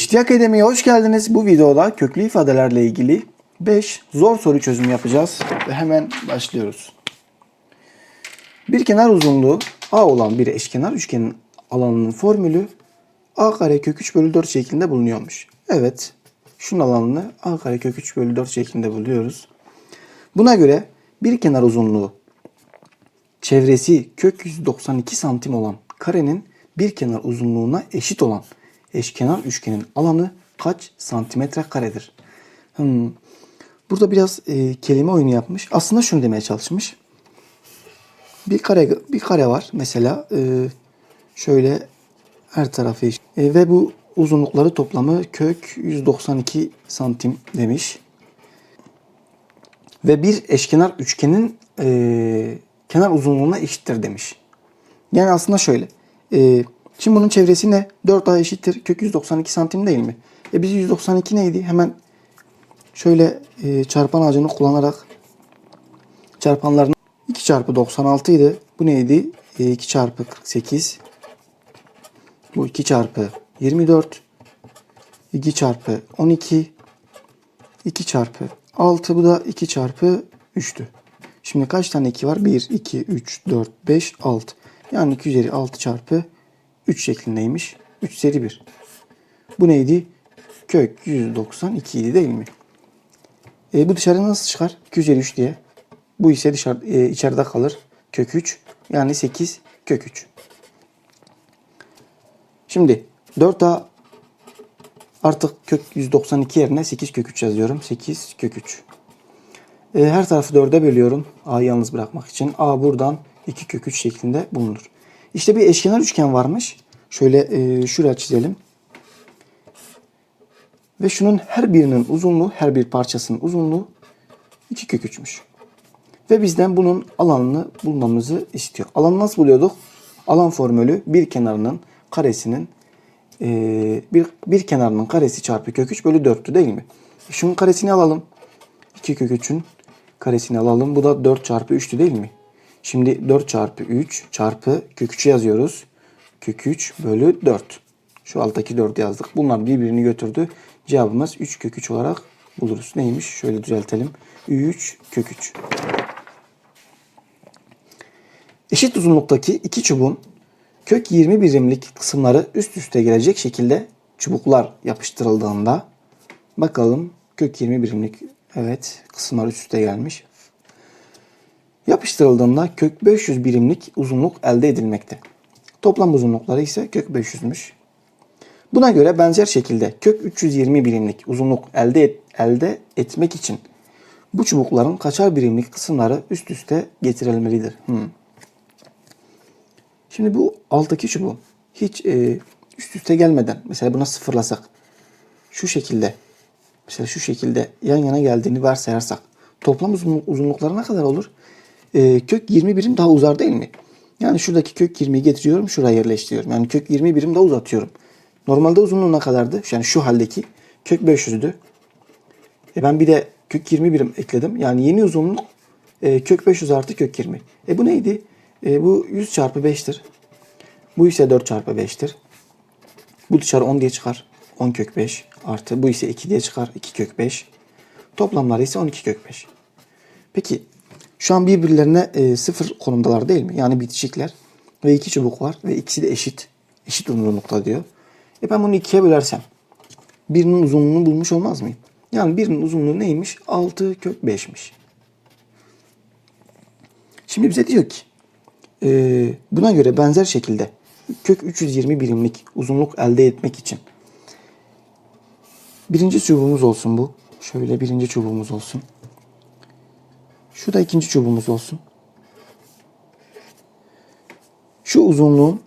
HD Akademi'ye hoş geldiniz. Bu videoda köklü ifadelerle ilgili 5 zor soru çözümü yapacağız. Ve hemen başlıyoruz. Bir kenar uzunluğu A olan bir eşkenar üçgenin alanının formülü A kare kök 3 bölü 4 şeklinde bulunuyormuş. Evet. Şunun alanını A kare kök 3 bölü 4 şeklinde buluyoruz. Buna göre bir kenar uzunluğu çevresi kök 192 santim olan karenin bir kenar uzunluğuna eşit olan eşkenar üçgenin alanı kaç santimetre karedir? Hmm. Burada biraz e, kelime oyunu yapmış. Aslında şunu demeye çalışmış. Bir kare bir kare var mesela e, şöyle her tarafı. E, ve bu uzunlukları toplamı kök 192 santim demiş. Ve bir eşkenar üçgenin e, kenar uzunluğuna eşittir demiş. Yani aslında şöyle. E, şimdi bunun çevresi ne? 4A eşittir. Kök 192 santim değil mi? E biz 192 neydi? Hemen şöyle e, çarpan ağacını kullanarak çarpanlarını 2 çarpı 96 idi. Bu neydi? E, 2 çarpı 48. Bu 2 çarpı 24. 2 çarpı 12. 2 çarpı 6. Bu da 2 çarpı 3'tü. Şimdi kaç tane 2 var? 1, 2, 3, 4, 5, 6. Yani 2 üzeri 6 çarpı 3 şeklindeymiş. 3 üzeri 1. Bu neydi? Kök 192 idi değil mi? E, bu dışarı nasıl çıkar? 2 üzeri 3 diye. Bu ise dışarı, e, içeride kalır. Kök 3. Yani 8 kök 3. Şimdi 4A artık kök 192 yerine 8 kök 3 yazıyorum. 8 kök 3. E, her tarafı 4'e bölüyorum. A'yı yalnız bırakmak için. A buradan 2 kök 3 şeklinde bulunur. İşte bir eşkenar üçgen varmış. Şöyle e, şuraya çizelim. Ve şunun her birinin uzunluğu, her bir parçasının uzunluğu 2 kök 3'müş. Ve bizden bunun alanını bulmamızı istiyor. Alanı nasıl buluyorduk? Alan formülü bir kenarının karesinin e, bir, bir kenarının karesi çarpı kök 3 bölü 4'tü değil mi? Şunun karesini alalım. 2 kök 3'ün karesini alalım. Bu da 4 çarpı 3'tü değil mi? Şimdi 4 çarpı 3 çarpı kök 3'ü yazıyoruz. Kök 3 bölü 4. Şu alttaki 4 yazdık. Bunlar birbirini götürdü. Cevabımız 3 kök 3 olarak buluruz. Neymiş? Şöyle düzeltelim. 3 kök 3. Eşit uzunluktaki iki çubuğun kök 20 birimlik kısımları üst üste gelecek şekilde çubuklar yapıştırıldığında bakalım kök 20 birimlik evet kısımlar üst üste gelmiş. Yapıştırıldığında kök 500 birimlik uzunluk elde edilmekte. Toplam uzunlukları ise kök 500'müş. Buna göre benzer şekilde kök 320 birimlik uzunluk elde et, elde etmek için bu çubukların kaçar birimlik kısımları üst üste getirilmelidir. Hmm. Şimdi bu alttaki çubuğu hiç e, üst üste gelmeden mesela buna sıfırlasak şu şekilde mesela şu şekilde yan yana geldiğini varsayarsak toplam uzunluk, uzunlukları ne kadar olur? E, kök 20 birim daha uzar değil mi? Yani şuradaki kök 20'yi getiriyorum şuraya yerleştiriyorum. Yani kök 20 birim daha uzatıyorum. Normalde uzunluğu ne kadardı? Yani şu haldeki kök 500'dü. E ben bir de kök 20 birim ekledim. Yani yeni uzunluk e, kök 500 artı kök 20. E bu neydi? E, bu 100 çarpı 5'tir. Bu ise 4 çarpı 5'tir. Bu dışarı 10 diye çıkar. 10 kök 5 artı bu ise 2 diye çıkar. 2 kök 5. Toplamları ise 12 kök 5. Peki şu an birbirlerine e, sıfır konumdalar değil mi? Yani bitişikler. Ve iki çubuk var ve ikisi de eşit. Eşit uzunlukta diyor. E ben bunu ikiye bölersem birinin uzunluğunu bulmuş olmaz mıyım? Yani birinin uzunluğu neymiş? 6 kök 5'miş. Şimdi bize diyor ki e, buna göre benzer şekilde kök 320 birimlik uzunluk elde etmek için birinci çubuğumuz olsun bu. Şöyle birinci çubuğumuz olsun. Şu da ikinci çubuğumuz olsun. Şu uzunluğun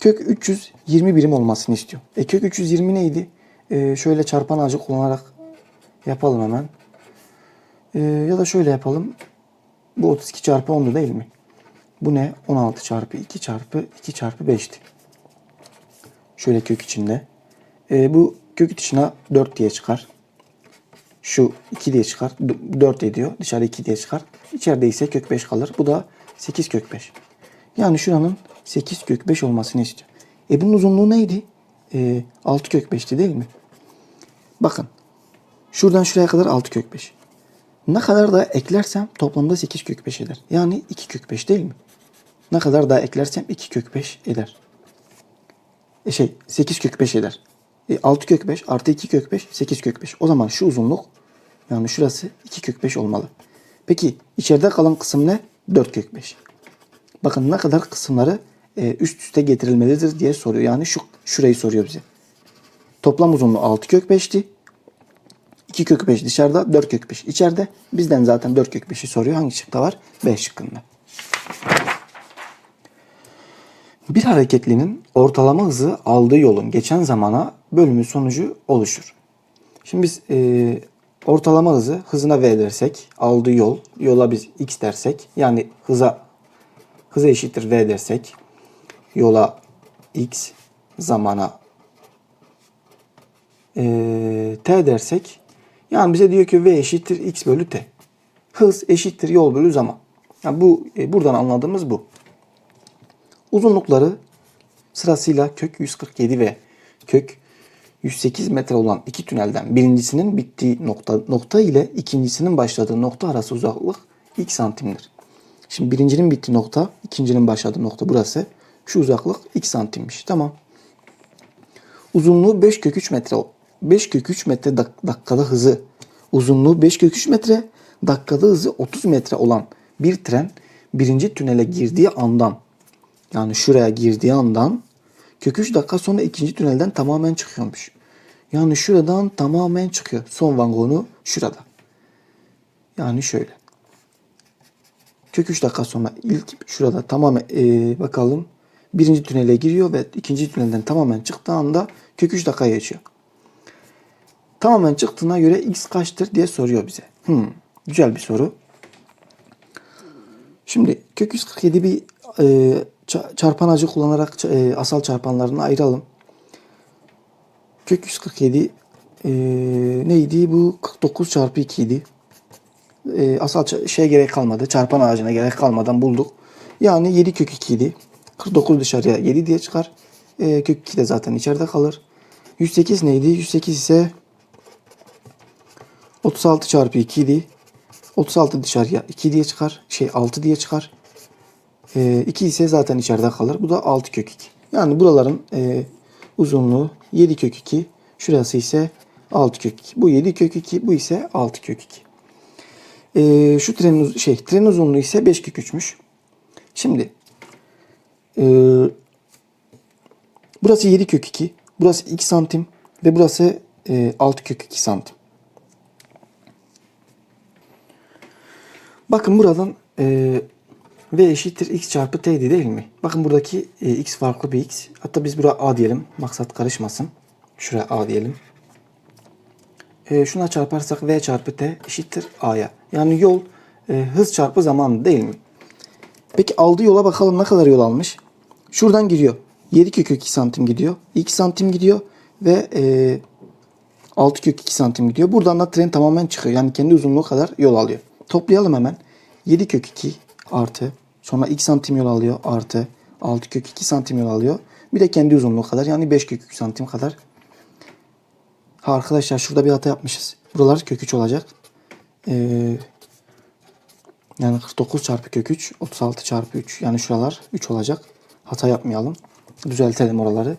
kök 320 birim olmasını istiyor. E kök 320 neydi? E, şöyle çarpan ağacı kullanarak yapalım hemen. E, ya da şöyle yapalım. Bu 32 çarpı 10'du değil mi? Bu ne? 16 çarpı 2 çarpı 2 çarpı 5'ti. Şöyle kök içinde. E, bu kök dışına 4 diye çıkar. Şu 2 diye çıkar. 4 ediyor. Dışarı 2 diye çıkar. İçeride ise kök 5 kalır. Bu da 8 kök 5. Yani şuranın 8 kök 5 olmasını istiyor. E bunun uzunluğu neydi? E, 6 kök 5'ti değil mi? Bakın. Şuradan şuraya kadar 6 kök 5. Ne kadar daha eklersem toplamda 8 kök 5 eder. Yani 2 kök 5 değil mi? Ne kadar daha eklersem 2 kök 5 eder. E şey 8 kök 5 eder. E 6 kök 5 artı 2 kök 5 8 kök 5. O zaman şu uzunluk yani şurası 2 kök 5 olmalı. Peki içeride kalan kısım ne? 4 kök 5. Bakın ne kadar kısımları e, üst üste getirilmelidir diye soruyor. Yani şu şurayı soruyor bize. Toplam uzunluğu 6 kök 5'ti. 2 kök 5 dışarıda 4 kök 5 içeride. Bizden zaten 4 kök 5'i soruyor. Hangi şıkta var? B şıkkında. Bir hareketlinin ortalama hızı aldığı yolun geçen zamana bölümü sonucu oluşur. Şimdi biz e, ortalama hızı hızına v dersek, aldığı yol, yola biz x dersek, yani hıza hıza eşittir v dersek, yola x zamana e, t dersek, yani bize diyor ki v eşittir x bölü t. Hız eşittir yol bölü zaman. Yani bu e, buradan anladığımız bu. Uzunlukları sırasıyla kök 147 ve kök 108 metre olan iki tünelden birincisinin bittiği nokta, nokta ile ikincisinin başladığı nokta arası uzaklık x santimdir. Şimdi birincinin bittiği nokta, ikincinin başladığı nokta burası. Şu uzaklık x santimmiş. Tamam. Uzunluğu 5 kök 3 metre. 5 kök 3 metre dak- dakikada hızı. Uzunluğu 5 kök 3 metre, dakikada hızı 30 metre olan bir tren birinci tünele girdiği andan yani şuraya girdiği andan kök 3 dakika sonra ikinci tünelden tamamen çıkıyormuş. Yani şuradan tamamen çıkıyor. Son vagonu şurada. Yani şöyle. Kök 3 dakika sonra ilk şurada tamamen ee, bakalım. Birinci tünele giriyor ve ikinci tünelden tamamen çıktığı anda kök 3 dakika geçiyor. Tamamen çıktığına göre x kaçtır diye soruyor bize. Hmm, güzel bir soru. Şimdi kök 147 bir e, çarpan acı kullanarak e, asal çarpanlarını ayıralım. Kök 147 e, neydi? Bu 49 çarpı 2 idi. E, asal şey gerek kalmadı. Çarpan ağacına gerek kalmadan bulduk. Yani 7 kök 2 idi. 49 dışarıya 7 diye çıkar. E, kök 2 de zaten içeride kalır. 108 neydi? 108 ise 36 çarpı 2 idi. 36 dışarıya 2 diye çıkar. Şey 6 diye çıkar. E, 2 ise zaten içeride kalır. Bu da 6 kök 2. Yani buraların e, uzunluğu 7 kök 2. Şurası ise 6 kök 2. Bu 7 kök 2. Bu ise 6 kök 2. E, şu trenin, şey, trenin uzunluğu ise 5 kök 3'müş. Şimdi e, burası 7 kök 2. Burası 2 santim. Ve burası e, 6 kök 2 santim. Bakın buradan e, v eşittir x çarpı t'di değil mi? Bakın buradaki e, x farklı bir x. Hatta biz buraya a diyelim. Maksat karışmasın. Şuraya a diyelim. E, şuna çarparsak v çarpı t eşittir a'ya. Yani yol e, hız çarpı zaman değil mi? Peki aldığı yola bakalım ne kadar yol almış. Şuradan giriyor. 7 kök 2 santim gidiyor. 2 santim gidiyor. Ve e, 6 kök 2 santim gidiyor. Buradan da tren tamamen çıkıyor. Yani kendi uzunluğu kadar yol alıyor. Toplayalım hemen. 7 kök 2 artı sonra 2 santim yol alıyor artı 6 kök 2 santim yol alıyor. Bir de kendi uzunluğu kadar yani 5 kök 3 santim kadar. Ha arkadaşlar şurada bir hata yapmışız. Buralar kök 3 olacak. Ee, yani 49 çarpı kök 3 36 çarpı 3 yani şuralar 3 olacak. Hata yapmayalım. Düzeltelim oraları.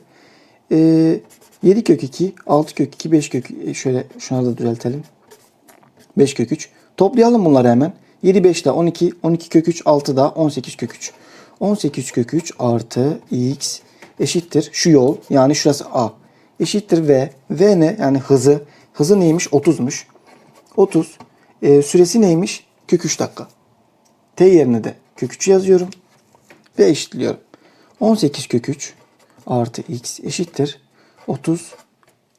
Ee, 7 kök 2, 6 kök 2, 5 kök e, şöyle şunları da düzeltelim. 5 kök 3. Toplayalım bunları hemen. 7 5 de 12, 12 kök 3, 6 da 18 kök 3. 18 kök 3 artı x eşittir şu yol yani şurası a eşittir v. v ne? Yani hızı. Hızı neymiş? 30'muş. 30. Ee, süresi neymiş? Kök 3 dakika. T yerine de kök 3 yazıyorum. Ve eşitliyorum. 18 kök 3 artı x eşittir. 30.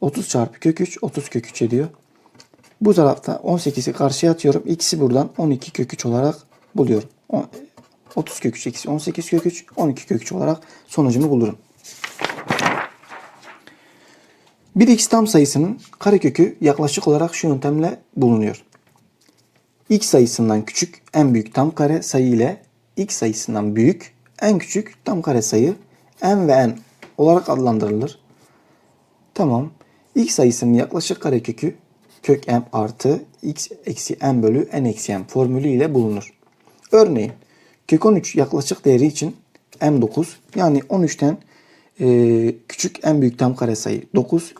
30 çarpı kök 3 30 kök 3 ediyor. Bu tarafta 18'i karşıya atıyorum. X'i buradan 12 kök 3 olarak buluyorum. On- 30 kök 3 eksi 18 kök 3 12 kök 3 olarak sonucumu bulurum. Bir x tam sayısının karekökü yaklaşık olarak şu yöntemle bulunuyor. x sayısından küçük en büyük tam kare sayı ile x sayısından büyük en küçük tam kare sayı n ve n olarak adlandırılır. Tamam. X sayısının yaklaşık karekökü kök m artı x eksi m bölü n eksi m formülü ile bulunur. Örneğin kök 13 yaklaşık değeri için m9 yani 13'ten e, küçük en büyük tam kare sayı 9.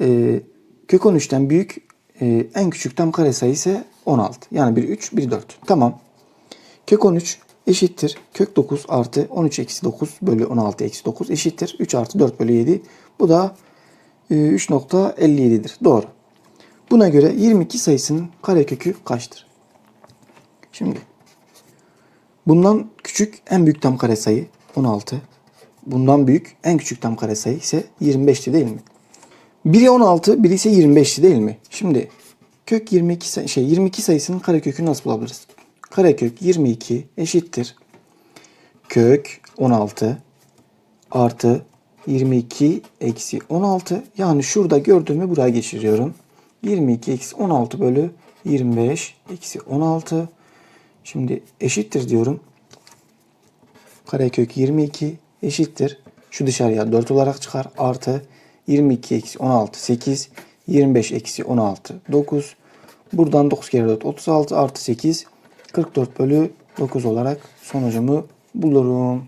E, kök 13'ten büyük e, en küçük tam kare sayı ise 16. Yani bir 3 bir 4. Tamam. Kök 13 eşittir. Kök 9 artı 13 eksi 9 bölü 16 eksi 9 eşittir. 3 artı 4 bölü 7. Bu da e, 3.57'dir. Doğru. Buna göre 22 sayısının karekökü kaçtır? Şimdi bundan küçük en büyük tam kare sayı 16. Bundan büyük en küçük tam kare sayı ise 25'ti değil mi? Biri 16, biri ise 25'ti değil mi? Şimdi kök 22 say- şey 22 sayısının karekökünü nasıl bulabiliriz? Karekök 22 eşittir. Kök 16 artı 22 eksi 16. Yani şurada gördüğümü buraya geçiriyorum. 22 eksi 16 bölü 25 eksi 16. Şimdi eşittir diyorum. Karekök 22 eşittir. Şu dışarıya 4 olarak çıkar. Artı 22 eksi 16 8. 25 eksi 16 9. Buradan 9 kere 4 36 artı 8 44 bölü 9 olarak sonucumu bulurum.